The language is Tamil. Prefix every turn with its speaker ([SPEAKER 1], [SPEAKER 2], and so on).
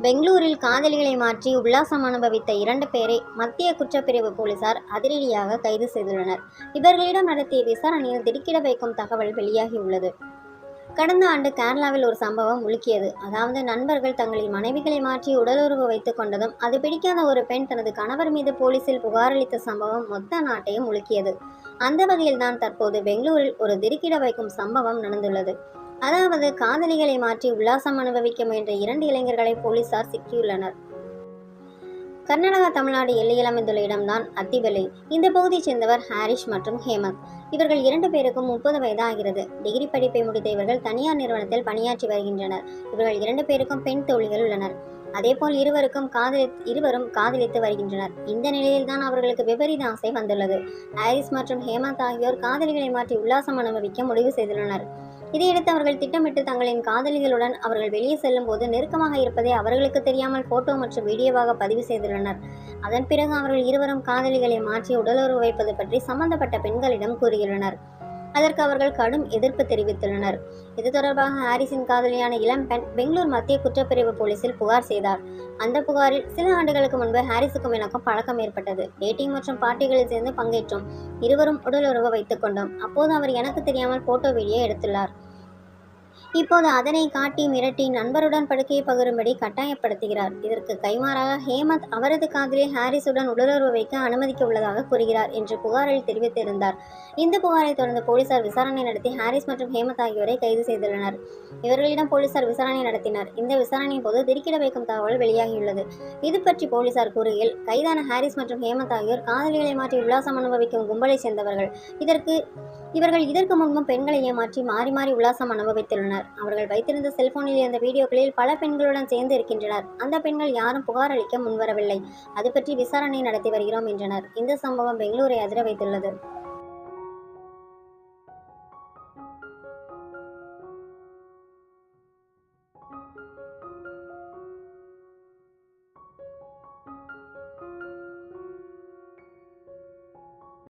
[SPEAKER 1] பெங்களூரில் காதலிகளை மாற்றி உல்லாசம் அனுபவித்த இரண்டு பேரை மத்திய குற்றப்பிரிவு போலீசார் அதிரடியாக கைது செய்துள்ளனர். இவர்களிடம் நடத்திய விசாரணையில் திடுக்கிட வைக்கும் தகவல் வெளியாகியுள்ளது. கடந்த ஆண்டு கேரளாவில் ஒரு சம்பவம் உலுக்கியது. அதாவது நண்பர்கள் தங்களின் மனைவிகளை மாற்றி உடலுறவு வைத்துக் கொண்டதும் அது பிடிக்காத ஒரு பெண் தனது கணவர் மீது போலீசில் புகாரளித்த சம்பவம் மொத்த நாட்டையும் உலுக்கியது. அந்த வகையில்தான் தற்போது பெங்களூரில் ஒரு திடுக்கிட வைக்கும் சம்பவம் நடந்துள்ளது. அதாவது காதலிகளை மாற்றி உல்லாசம் அனுபவிக்க முயன்ற இரண்டு இளைஞர்களை போலீசார் சிக்கியுள்ளனர். கர்நாடகா தமிழ்நாடு எல்லையில் அமைந்துள்ள இடம்தான் அத்திபெலை இந்த பகுதியைச் சேர்ந்தவர் ஹாரிஷ் மற்றும் ஹேமந்த். இவர்கள் இரண்டு பேருக்கும் முப்பது வயது ஆகிறது டிகிரி படிப்பை முடித்த இவர்கள் தனியார் நிறுவனத்தில் பணியாற்றி வருகின்றனர். இவர்கள் இரண்டு பேருக்கும் பெண் தோழிகள் உள்ளனர். அதேபோல் இருவருக்கும் காதலி இருவரும் காதலித்து வருகின்றனர். இந்த நிலையில்தான் அவர்களுக்கு விபரீத ஆசை வந்துள்ளது. ஹாரிஸ் மற்றும் ஹேமந்த் ஆகியோர் காதலிகளை மாற்றி உல்லாசம் அனுபவிக்க முடிவு செய்துள்ளனர். இதையடுத்து அவர்கள் திட்டமிட்டு தங்களின் காதலிகளுடன் அவர்கள் வெளியே செல்லும் போது நெருக்கமாக இருப்பதை அவர்களுக்கு தெரியாமல் போட்டோ மற்றும் வீடியோவாக பதிவு செய்துள்ளனர். அதன் பிறகு அவர்கள் இருவரும் காதலிகளை மாற்றி உடலுறவு வைப்பது பற்றி சம்பந்தப்பட்ட பெண்களிடம் கூறியுள்ளனர். அதற்கு அவர்கள் கடும் எதிர்ப்பு தெரிவித்துள்ளனர். இது தொடர்பாக ஹாரிஸின் காதலியான இளம் பெண் பெங்களூர் மத்திய குற்றப்பிரிவு போலீசில் புகார் செய்தார். அந்த புகாரில் சில ஆண்டுகளுக்கு முன்பு ஹாரிஸுக்கும் எனக்கும் பழக்கம் ஏற்பட்டது. டேட்டிங் மற்றும் பார்ட்டிகளில் சேர்ந்து பங்கேற்றோம். இருவரும் உடலுறவு வைத்துக் கொண்டோம். அப்போது அவர் எனக்கு தெரியாமல் போட்டோ வீடியோ எடுத்துள்ளார். இப்போது அதனை காட்டி மிரட்டி நண்பருடன் படுக்கையை பகிரும்படி கட்டாயப்படுத்துகிறார். இதற்கு கைமாறாக ஹேமந்த் அவரது காதலி ஹாரிஸுடன் உடலுறவு வைக்க அனுமதிக்க உள்ளதாக கூறுகிறார் என்று புகாரில் தெரிவித்திருந்தார். இந்த புகாரை தொடர்ந்து போலீசார் விசாரணை நடத்தி ஹாரிஸ் மற்றும் ஹேமந்த் ஆகியோரை கைது செய்துள்ளனர். இவர்களிடம் போலீசார் விசாரணை நடத்தினர். இந்த விசாரணையின் போது திருக்கிட வைக்கும் தகவல் வெளியாகியுள்ளது. இது பற்றி போலீசார் கூறுகையில் கைதான ஹாரிஸ் மற்றும் ஹேமந்த் ஆகியோர் காதலிகளை மாற்றி உல்லாசம் அனுபவிக்கும் கும்பலை சேர்ந்தவர்கள். இதற்கு இவர்கள் இதற்கு முன்பும் பெண்களை ஏமாற்றி மாறி மாறி உல்லாசம் அனுபவித்துள்ளனர். அவர்கள் வைத்திருந்த செல்போனில் இருந்த வீடியோக்களில் பல பெண்களுடன் சேர்ந்து இருக்கின்றனர். அந்த பெண்கள் யாரும் புகார் அளிக்க முன்வரவில்லை. அது பற்றி விசாரணை நடத்தி வருகிறோம் என்றனர். இந்த சம்பவம் பெங்களூரை அதிர வைத்துள்ளது.